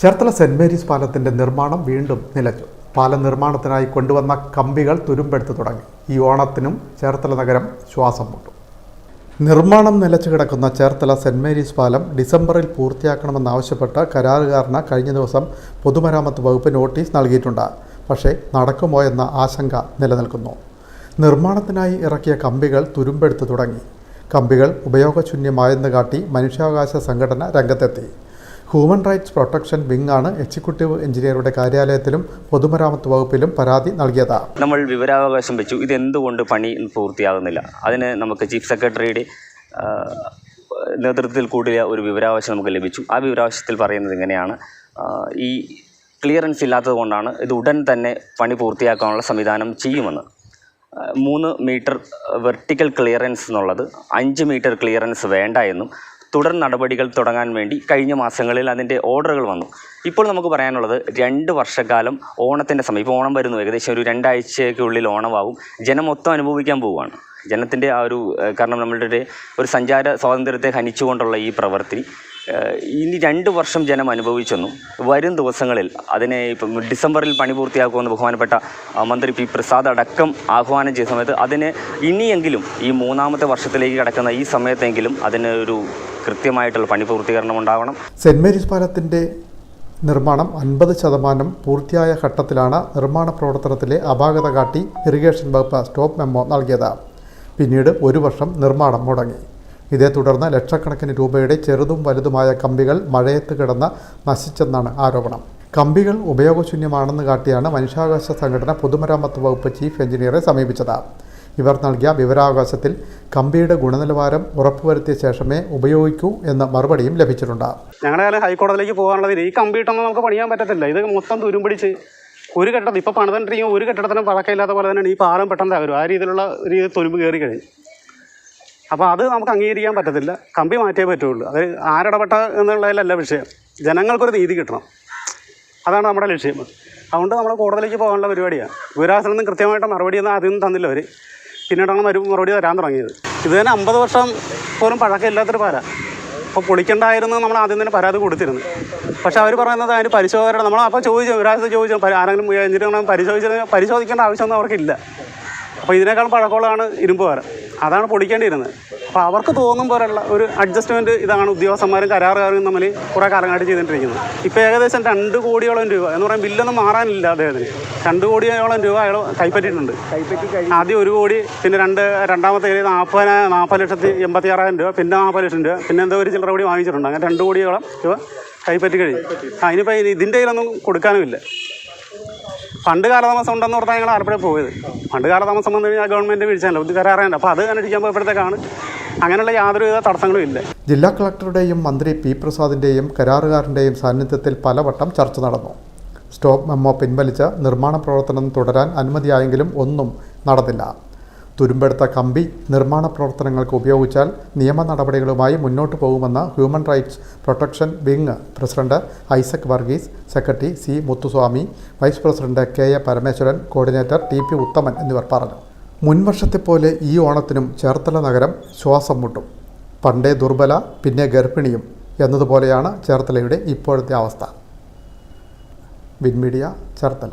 Cherthala saint Mary's പാലത്തിന്റെ നിർമ്മാണം വീണ്ടും നിലച്ചു. പാലം നിർമ്മാണത്തിനായി കൊണ്ടുവന്ന കമ്പികൾ തുരുമ്പെടുത്തു തുടങ്ങി. ഈ ഓണത്തിനും ചേർത്തല നഗരം ശ്വാസം മുട്ടും. നിർമ്മാണം നിലച്ചു കിടക്കുന്ന ചേർത്തല സെന്റ് മേരീസ് പാലം ഡിസംബറിൽ പൂർത്തിയാക്കണമെന്നാവശ്യപ്പെട്ട് കരാറുകാരന് കഴിഞ്ഞ ദിവസം പൊതുമരാമത്ത് വകുപ്പ് നോട്ടീസ് നൽകിയിട്ടുണ്ട്. പക്ഷേ നടക്കുമോ എന്ന ആശങ്ക നിലനിൽക്കുന്നു. നിർമ്മാണത്തിനായി ഇറക്കിയ കമ്പികൾ തുരുമ്പെടുത്തു തുടങ്ങി. കമ്പികൾ ഉപയോഗശൂന്യമായെന്ന് കാട്ടി മനുഷ്യാവകാശ സംഘടന രംഗത്തെത്തി. ഹ്യൂമൻ റൈറ്റ്സ് പ്രൊട്ടക്ഷൻ വിംഗ് ആണ് എക്സിക്യൂട്ടീവ് എഞ്ചിനീയറുടെ കാര്യാലയത്തിലും പൊതുമരാമത്ത് വകുപ്പിലും പരാതി നൽകിയത്. നമ്മൾ വിവരാവകാശം വെച്ചു. ഇതെന്തുകൊണ്ട് പണി പൂർത്തിയാകുന്നില്ല? അതിന് നമുക്ക് ചീഫ് സെക്രട്ടറിയുടെ നേതൃത്വത്തിൽ കൂടിയ ഒരു വിവരാവകാശം നമുക്ക് ലഭിച്ചു. ആ വിവരാവകാശത്തിൽ പറയുന്നത് ഇങ്ങനെയാണ്. ഈ ക്ലിയറൻസ് ഇല്ലാത്തത് കൊണ്ടാണ് ഇത് ഉടൻ തന്നെ പണി പൂർത്തിയാക്കാനുള്ള സംവിധാനം ചെയ്യുമെന്ന്. മൂന്ന് മീറ്റർ വെർട്ടിക്കൽ ക്ലിയറൻസ് എന്നുള്ളത് അഞ്ച് മീറ്റർ ക്ലിയറൻസ് വേണ്ട എന്നും തുടർ നടപടികൾ തുടങ്ങാൻ വേണ്ടി കഴിഞ്ഞ മാസങ്ങളിൽ അതിന്റെ ഓർഡറുകൾ വന്നു. ഇപ്പോൾ നമുക്ക് പറയാനുള്ളത് രണ്ട് വർഷക്കാലം ഓണത്തിന്റെ സമയം. ഇപ്പോൾ ഓണം വരുന്നു. ഏകദേശം ഒരു രണ്ടാഴ്ചയ്ക്കുള്ളിൽ ഓണമാവും. ജനം മൊത്തം അനുഭവിക്കാൻ പോവുകയാണ്. ജനത്തിന്റെ ആ ഒരു കാരണം നമ്മളുടെ ഒരു സഞ്ചാര സ്വാതന്ത്ര്യത്തെ ഹനിച്ചുകൊണ്ടുള്ള ഈ പ്രവൃത്തി. ഇനി രണ്ട് വർഷം ജനം അനുഭവിച്ചെന്നും. വരും ദിവസങ്ങളിൽ അതിനെ ഇപ്പം ഡിസംബറിൽ പണി പൂർത്തിയാക്കുമെന്ന് ബഹുമാനപ്പെട്ട മന്ത്രി പി പ്രസാദ് അടക്കം ആഹ്വാനം ചെയ്ത സമയത്ത് അതിന് ഇനിയെങ്കിലും ഈ മൂന്നാമത്തെ വർഷത്തിലേക്ക് കടക്കുന്ന ഈ സമയത്തെങ്കിലും അതിന് ഒരു കൃത്യമായിട്ടുള്ള പണി പൂർത്തീകരണം ഉണ്ടാവണം. സെന്റ് മേരീസ് പാലത്തിന്റെ നിർമ്മാണം അൻപത് ശതമാനം പൂർത്തിയായ ഘട്ടത്തിലാണ് നിർമ്മാണ പ്രവർത്തനത്തിലെ അപാകത കാട്ടി ഇറിഗേഷൻ വകുപ്പ് സ്റ്റോപ്പ് മെമ്മോ നൽകിയത്. പിന്നീട് ഒരു വർഷം നിർമ്മാണം മുടങ്ങി. ഇതേ തുടർന്ന് ലക്ഷക്കണക്കിന് രൂപയുടെ ചെറുതും വലുതുമായ കമ്പികൾ മഴയത്ത് കിടന്ന് നശിച്ചെന്നാണ് ആരോപണം. കമ്പികൾ ഉപയോഗശൂന്യമാണെന്ന് കാട്ടിയാണ് മനുഷ്യാവകാശ സംഘടന പൊതുമരാമത്ത് വകുപ്പ് ചീഫ് എഞ്ചിനീയറെ സമീപിച്ചത്. ഇവർ നൽകിയ വിവരാവകാശത്തിൽ കമ്പിയുടെ ഗുണനിലവാരം ഉറപ്പുവരുത്തിയ ശേഷമേ ഉപയോഗിക്കൂ എന്ന മറുപടിയും ലഭിച്ചിട്ടുണ്ട്. ഞങ്ങളുടെ ഹൈക്കോടതിയിലേക്ക് പോകാനുള്ളതിന് ഈ കമ്പിയിട്ടൊന്നും നമുക്ക് പണിയാൻ പറ്റത്തില്ല. ഇത് മൊത്തം തുരുമ്പിടിച്ച് ഒരു കെട്ടിടത്തിൽ ഇപ്പോൾ പണിതിട്ടിരിക്കും ഒരു കെട്ടിടത്തിനും പഴക്കമില്ലാത്ത പോലെ തന്നെയാണ് ഈ പാലം പെട്ടെന്ന് തകരും. ആ രീതിയിലുള്ള രീതി തുരുമ്പ് കയറി കഴിഞ്ഞു. അപ്പോൾ അത് നമുക്ക് അംഗീകരിക്കാൻ പറ്റത്തില്ല. കമ്പി മാറ്റിയേ പറ്റുള്ളൂ. അത് ആരിടപെട്ട എന്നുള്ളതിലല്ല വിഷയം. ജനങ്ങൾക്കൊരു നീതി കിട്ടണം. അതാണ് നമ്മുടെ ലക്ഷ്യം. അതുകൊണ്ട് നമ്മൾ കോടതിയിലേക്ക് പോകാനുള്ള പരിപാടിയാണ്. വിവരാസനം നിന്നും കൃത്യമായിട്ട് മറുപടിയൊന്നും ആദ്യം തന്നില്ല അവർ പിന്നീടാണ് മരു മറുപടി തരാൻ തുടങ്ങിയത്. ഇത് തന്നെ അമ്പത് വർഷം പോലും പഴക്കമില്ലാത്തൊരു പാല അപ്പോൾ പൊളിക്കണ്ടായിരുന്നു നമ്മൾ ആദ്യം തന്നെ പരാതി കൊടുത്തിരുന്നു. പക്ഷേ അവർ പറയുന്നത് അതിന് പരിശോധന നമ്മൾ അപ്പോൾ ചോദിച്ചു വിവരാസത്തിൽ ചോദിച്ചു പരി- ആരെങ്കിലും എഞ്ചിനീയർ പരിശോധിച്ചത് പരിശോധിക്കേണ്ട ആവശ്യമൊന്നും അവർക്കില്ല. അപ്പോൾ ഇതിനേക്കാൾ പഴക്കമുള്ളതാണ് ഇരുമ്പ് പാല അതാണ് പൊളിക്കേണ്ടിയിരുന്നത്. അപ്പോൾ അവർക്ക് തോന്നും പോലുള്ള ഒരു അഡ്ജസ്റ്റ്മെന്റ് ഇതാണ് ഉദ്യോഗസ്ഥന്മാരും കരാറുകാരും തമ്മിൽ കുറേ കാലങ്ങളായിട്ട് ചെയ്തുകൊണ്ടിരിക്കുന്നത്. ഇപ്പോൾ ഏകദേശം രണ്ട് കോടിയോളം രൂപ എന്ന് പറയുമ്പോൾ ബില്ലൊന്നും മാറാനില്ല അദ്ദേഹത്തിന്. രണ്ട് കോടിയോളം രൂപ അയാൾ കൈപ്പറ്റിയിട്ടുണ്ട്. ആദ്യം ഒരു കോടി പിന്നെ രണ്ട് രണ്ടാമത്തെ കയ്യിൽ നാൽപ്പത് നാൽപ്പത് ലക്ഷത്തി എൺപത്തി ആറായിരം രൂപ പിന്നെ നാൽപ്പത് ലക്ഷം രൂപ പിന്നെ എന്തോ ഒരു ചില്ലറ കൂടി വാങ്ങിച്ചിട്ടുണ്ട്. അങ്ങനെ രണ്ട് കോടിയോളം രൂപ കൈപ്പറ്റി കഴിഞ്ഞു. ആ ഇനിയിപ്പോൾ ഇതിന്റെ കയ്യിലൊന്നും കൊടുക്കാനുമില്ല. പണ്ട് കാലതാമസം ഉണ്ടെന്ന് പറഞ്ഞാൽ ഞങ്ങൾ ആലപ്പുഴ പോയത്. പണ്ട് കാലതാമസം വന്നു കഴിഞ്ഞാൽ ഗവൺമെന്റ് വീഴ്ചയല്ല ഇത് കരാറുണ്ട് അപ്പോൾ അത് അടിക്കാൻ പോയപ്പോഴത്തേക്കാണ് അങ്ങനെയുള്ള യാതൊരുവിധ തടസ്സങ്ങളും ഇല്ല. ജില്ലാ കളക്ടറുടെയും മന്ത്രി പി പ്രസാദിന്റെയും കരാറുകാരന്റെയും സാന്നിധ്യത്തിൽ പലവട്ടം ചർച്ച നടന്നു. സ്റ്റോപ്പ് മെമ്മോ പിൻവലിച്ച് നിർമ്മാണ പ്രവർത്തനം തുടരാൻ അനുമതിയായെങ്കിലും ഒന്നും നടന്നില്ല. തുരുമ്പെടുത്ത കമ്പി നിർമ്മാണ പ്രവർത്തനങ്ങൾക്ക് ഉപയോഗിച്ചാൽ നിയമ നടപടികളുമായി മുന്നോട്ടു പോകുമെന്ന് human rights protection wing president Isaac Varghese secretary C Muthuswamy vice president K A Parameswaran coordinator T P Uthaman എന്നിവർ പറഞ്ഞു. മുൻവർഷത്തെപ്പോലെ ഈ ഓണത്തിനും ചേർത്തല നഗരം ശ്വാസം മുട്ടും. പണ്ടേ ദുർബല പിന്നെ ഗർഭിണിയും എന്നതുപോലെയാണ് ചേർത്തലയുടെ ഇപ്പോഴത്തെ അവസ്ഥ. വിൻമീഡിയ ചേർത്തല.